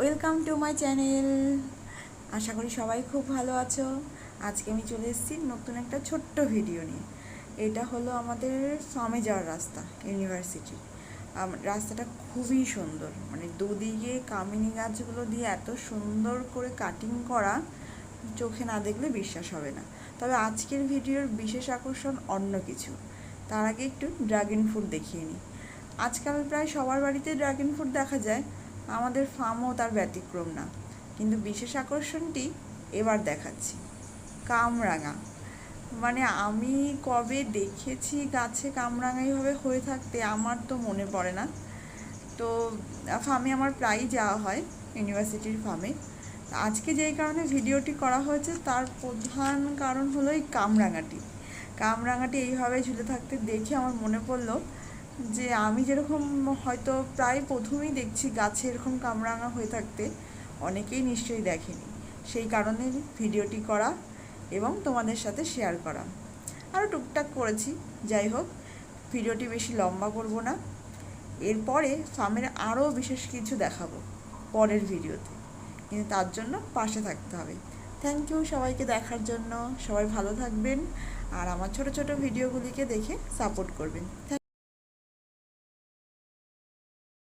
Welcome to my channel আশা করি সবাই খুব ভালো আছো। আজকে আমি চলে এসেছি নতুন একটা ছোট্ট ভিডিও নিয়ে। এটা হলো আমাদের ফার্মে যাওয়ার রাস্তা ইউনিভার্সিটি রাস্তাটা খুবই সুন্দর। মানে দুদিকে কামিনী গাছগুলো দিয়ে এত সুন্দর করে কাটিং করা, চোখে না দেখলে বিশ্বাস হবে না। তবে আজকের ভিডিওর বিশেষ আকর্ষণ অন্য কিছু। তার আগে একটু ড্রাগন ফ্রুট দেখিয়ে নিই। আজকাল প্রায় সবার বাড়িতে ড্রাগন ফ্রুট দেখা যায়। আমাদের ফার্মও তার ব্যতিক্রম না। কিন্তু বিশেষ আকর্ষণটি এবার দেখাচ্ছি। কামরাঙা। মানে আমি কবে দেখেছি গাছে কামরাঙা এইভাবে হয়ে থাকতে আমার তো মনে পড়ে না। তো, ফার্মে আমার প্রায়ই যাওয়া হয়, ইউনিভার্সিটির ফার্মে। আজকে যেই কারণে ভিডিওটি করা হয়েছে, তার প্রধান কারণ হলো এই কামরাঙাটি। কামরাঙাটি এইভাবে ঝুলে থাকতে দেখে আমার মনে পড়ল যে আমি যেরকম হয়তো প্রায় প্রথমেই দেখছি গাছে এরকম কামরাঙা হয়ে থাকতে, অনেকেই নিশ্চয়ই দেখেনি। সেই কারণে ভিডিওটি করা এবং তোমাদের সাথে শেয়ার করা। আরও টুকটাক করেছি। যাই হোক, ভিডিওটি বেশি লম্বা করব না। এরপরে ফার্মের আরও বিশেষ কিছু দেখাবো পরের ভিডিওতে। কিন্তু তার জন্য পাশে থাকতে হবে। থ্যাংক ইউ সবাইকে দেখার জন্য। সবাই ভালো থাকবেন। আর আমার ছোট ছোট ভিডিওগুলিকে দেখে সাপোর্ট করবেন।